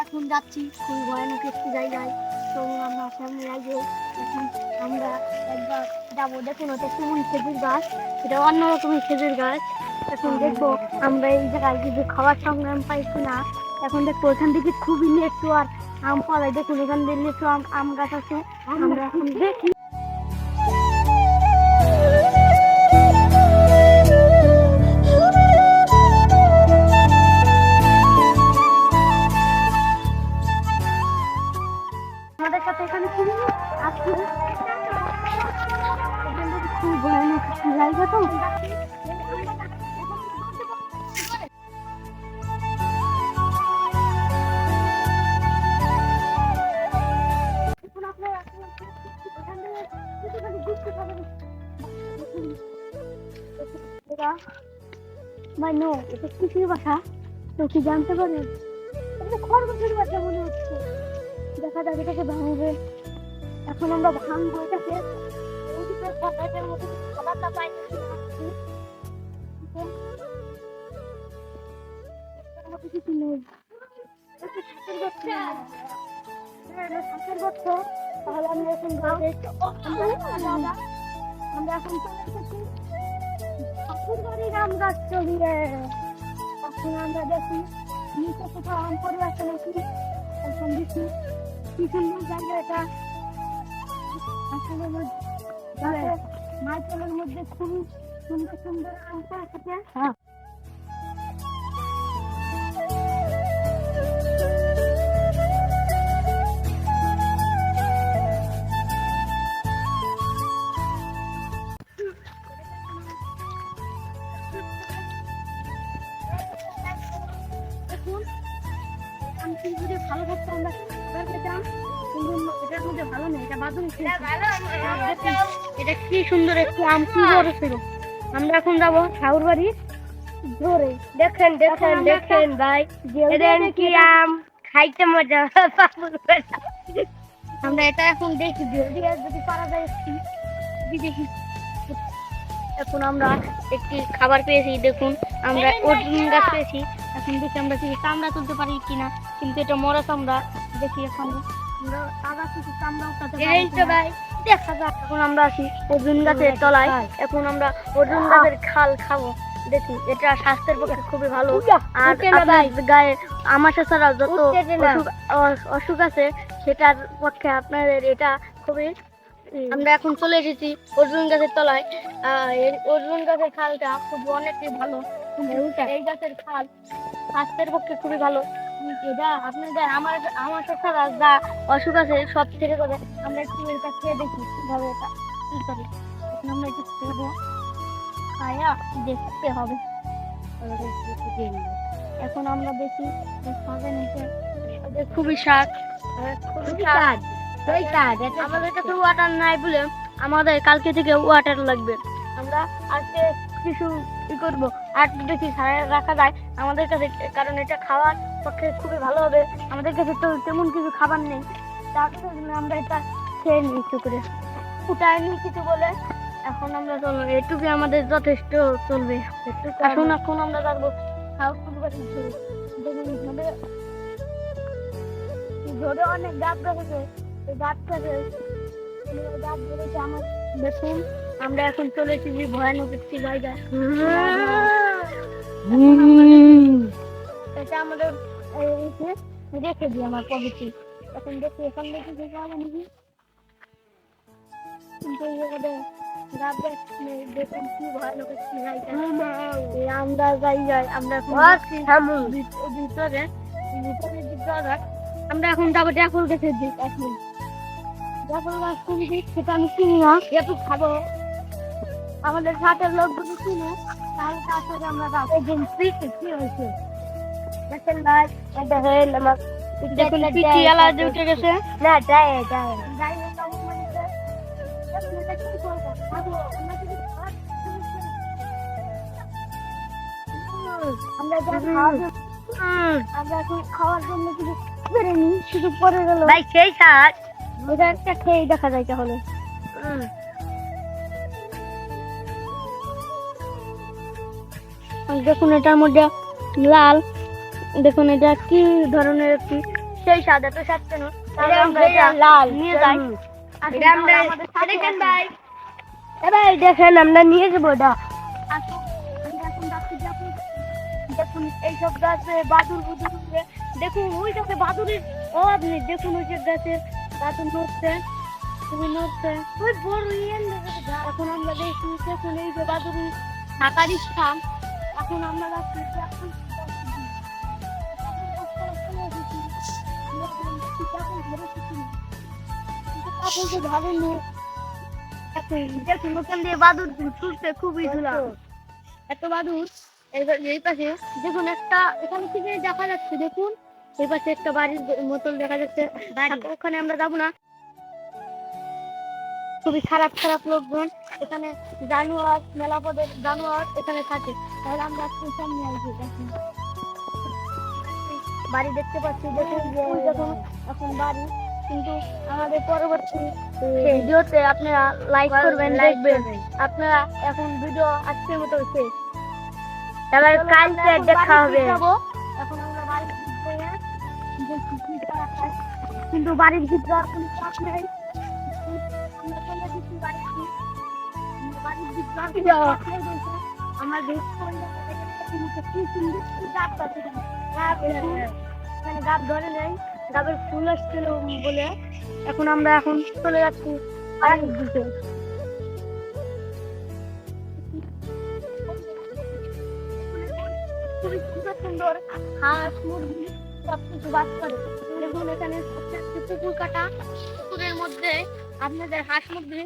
এখন যাচ্ছি খুবই ভয়ানক একটি জায়গায়। তো আমরা সামনে আগে এখন আমরা একবার যাব। দেখুন ওটা কেমন খেজুর গাছ। এটা অন্যরকম খেজুর গাছ। এখন দেখব আমরা এই জায়গায় কিছু খাবার সংগ্রাম পাইছি না এখন দেখব ওখান থেকে খুবই নেটওয়ার্ক, আম পাওয়া যায় দেখুন ওখান থেকে আম আম গাছ আছে। আমরা এখন দেখি। পারেন। এটা কিসের বাসা? তো কি জানতে পারেন এটা খরগোশের বাসা মনে হচ্ছে। দেখা যাক এটাকে ভাঙবে। এখন আমরা ভাঙবো এটাকে। তাহলে আমরা এখন চলে এসেছি ঠাকুর আম গাছ চলিয়ে এখন আমরা দেখি নিচে কোথাও আম পড়ে আছে নাকি এখন দেখি কি সুন্দর জায়গা এটা আসলে মাইকেলের মধ্যে খুবই সুন্দর সুন্দর আম থাকে হ্যাঁ ভালো থাকতো আমরা কিন্তু এটার মধ্যে ভালো নেই এটা বাদুন এটা কি সুন্দর একটু আম কি বড় ছিল। আমরা এখন যাব ঠাকুর বাড়ি। ধরে দেখেন দেখেন দেখেন ভাই দিয়ে কি আম খাইতে মজা আমরা এটা এখন দেখি যদি যদি পারা যায় দেখি। এখন আমরা একটি খাবার পেয়েছি দেখুন আমরা অর্জুন গাছ পেয়েছি। এখন দেখি আমরা কি চামড়া তুলতে পারি কিনা কিন্তু এটা মরা চামড়া দেখি এখন। এই তো ভাই দেখা যাক। এখন আমরা আছি অর্জুন গাছের তলায়। এখন আমরা অর্জুন গাছের খাল খাব। দেখি এটা স্বাস্থ্যের পক্ষে খুবই ভালো। আর গায়ে আমাশা ছাড়া যত অসুখ আছে সেটার পক্ষে আপনাদের এটা খুবই আমরা এখন চলে এসেছি অর্জুন গাছের তলায়। আহ, অর্জুন গাছের খালটা খুব অনেকই ভালো। এই গাছের খাল স্বাস্থ্যের পক্ষে খুবই ভালো। এটা আপনাদের আমার আমার ছাড়া যা অসুখ আছে সব থেকে করে আমরা একটু এটা খেয়ে দেখি কীভাবে এটা কি করে। এখন আমরা এটা খেবো খায়া দেখতে হবে। এখন আমরা দেখি শাকের নিচে খুবই শাক খুবই শাক ওই কাজ আমাদের কাছে ওয়াটার নাই বলে আমাদের কালকে থেকে ওয়াটার লাগবে। আমরা আজকে কিছু ই করব? আর দেখি সারা রাখা যায় আমাদের কাছে কারণ এটা খাওয়ার পক্ষে খুবই ভালো হবে। আমাদের কাছে তো তেমন কিছু খাবার নেই। তার জন্য আমরা এটা খেয়ে নিই একটু করে। ফুটায় নিই কিছু বলে এখন আমরা চলো এটুকু আমাদের যথেষ্ট চলবে। এখন এখন আমরা। দেখুন ঝোড়ে অনেক গাছ রয়েছে। এই গাছ ধরেছে আমার। দেখুন। আমরা এখন চলে এসেছি ভয়ানক একটি জায়গা এটা আমাদের রেখে দিই আমার পকেটে এখন দেখি এখান থেকে কি পাবো নাকি। কিন্তু দেখুন কি ভয়ানক একটি জায়গা। এই আমরা জায়গায় আমরা ভিতরে ভিতরে ভিতরে আমরা এখন যাব ড্যাফল গাছের দিক এখন ড্যাফল গাছ কোন দিক সেটা আমি চিনি না। একটু খাব। আমাদের সাথের লোকগুলো চিনে তাহলে তার সাথে আমরা যাব এজেন্সি কি হয়েছে? দেখেন ভাই এই দেখেন আমার দেখুন আলাদা উঠে গেছে। না যায় যায় এটা খাব আমরা যা এখন খাওয়ার জন্য কিছু বেড়ে নিই শুধু পরে গেল। ভাই সেই কাজ ওটা একটা খেয়ে দেখা যায় তাহলে। দেখুন এটার মধ্যে লাল দেখুন এটা কি ধরনের একটি সেই স্বাদ এত স্বাদ কেন? লাল, নিয়ে যাই। এবার দেখেন আমরা নিয়ে যাব এটা। দেখুন। এইসব গাছে বাদুর বুদুর দেখুন ওই গাছে বাদুরের অভাব নেই। দেখুন ওই যে গাছে বাদুর নড়ছে খুবই নড়ছে। ওই বড় এখন আমরা দেখি দেখুন এই যে বাদুর থাকার স্থান। এখন আমরা খুবই ধুলা এত বাদুর এই এই পাশে দেখুন একটা এখানে দেখা যাচ্ছে দেখুন এই পাশে একটা বাড়ির মতন দেখা যাচ্ছে। ওখানে আমরা যাব না। খুবই খারাপ খারাপ লোকজন। এখানে জানোয়ার মেলা পদের জানোয়ার এখানে থাকে। তাহলে আমরা একটু সামনে আসব দেখুন বাড়ি দেখতে পাচ্ছি দেখুন দেখুন এখন বাড়ি কিন্তু আমাদের পরবর্তী ভিডিওতে আপনারা লাইক করবেন দেখবেন। আপনারা এখন ভিডিও আজকের মতো শেষ। এবার কালকে দেখা বাড়ির হবে। এখন আমরা যায়। কিন্তু বাড়ির ভিতরে আর কোনো চাপ নেই। মতো কি সুন্দর ধরে গাছের ফুল বলে এখন আমরা এখন চলে যাচ্ছি সুন্দর হাঁস মুরগি সব কিছু বাস করে দেখুন এখানে পুকুর কাটা পুকুরের মধ্যে আপনাদের হাঁস মুরগি